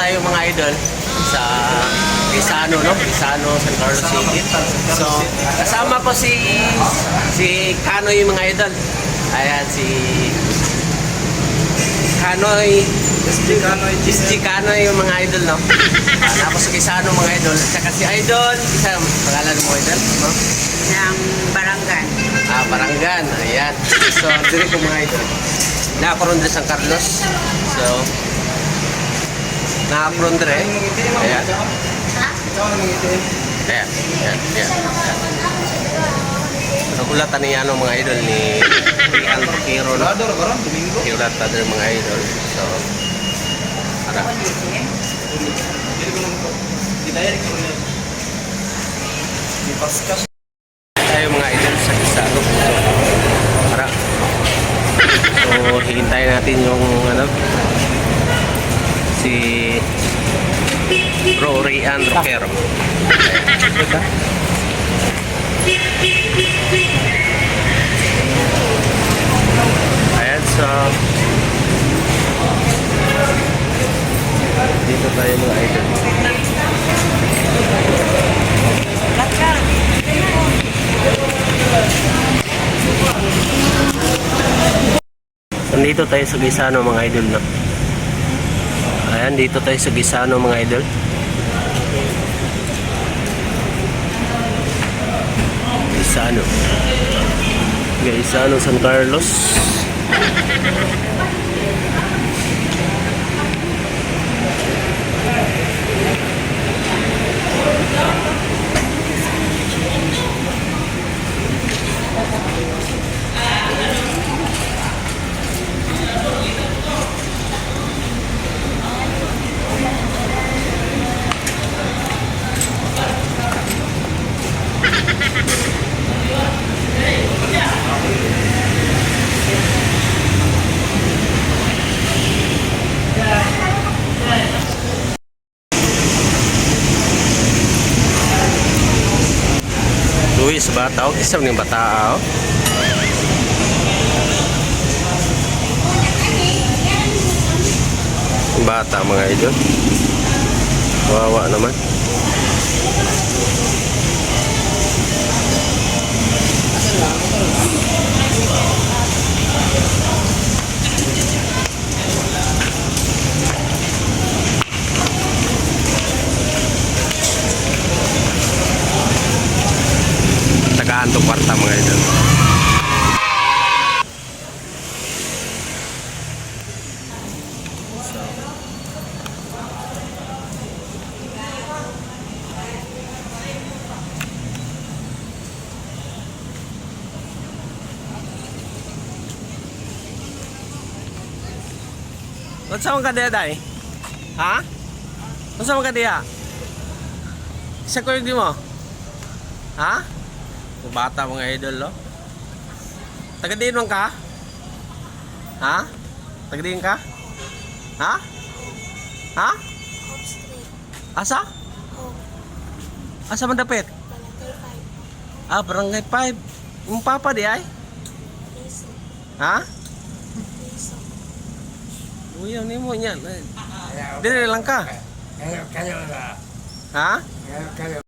tayo mga idol sa Isano, no? Isano, San Carlos City. So, kasama ko si si Kanoy mga idol. Ayan, si Kanoy Istikanoy Istikanoy yung mga idol, no? Ah, uh, tapos si mga idol. At saka si Idol, isa pangalan mo idol, no? Ng Baranggan. Ah, Baranggan. Ayan. So, dito ko mga idol. Nakaroon din San Carlos. So, nakaroon dire. Ayan. Ayan. Ayan. Ayan. So, kulatan niya ano mga idol ni Rian Roquero. Kulatan din mga idol. So, para. Tayo mga idol sa Kisano. So, para. So, hintayin natin yung ano si Bro Rian Roquero. Ayan, so dito tayo mga idol. Nandito tayo sa Gisano mga idol no. Ayan, dito tayo sa Gisano mga idol. Gisano. Gisano San Carlos. Luis bata oh, isa ning bata oh. Bata mga idol. Wawa naman. Tagaan to kwarta mga idol. Unsa man ka day? Ha? Unsa man ka diya? Isa ko di mo? Ha? Bata mga idol, no? Taga din man ka? Ha? Taga din ka? Ha? Ha? Asa? Asa man dapit? Ah, barangay 5. Yung papa di ay? Ha? Uyaw ni mo niyan. Dire lang ka. Kayo, kayo na. Ha? Kayo, kayo.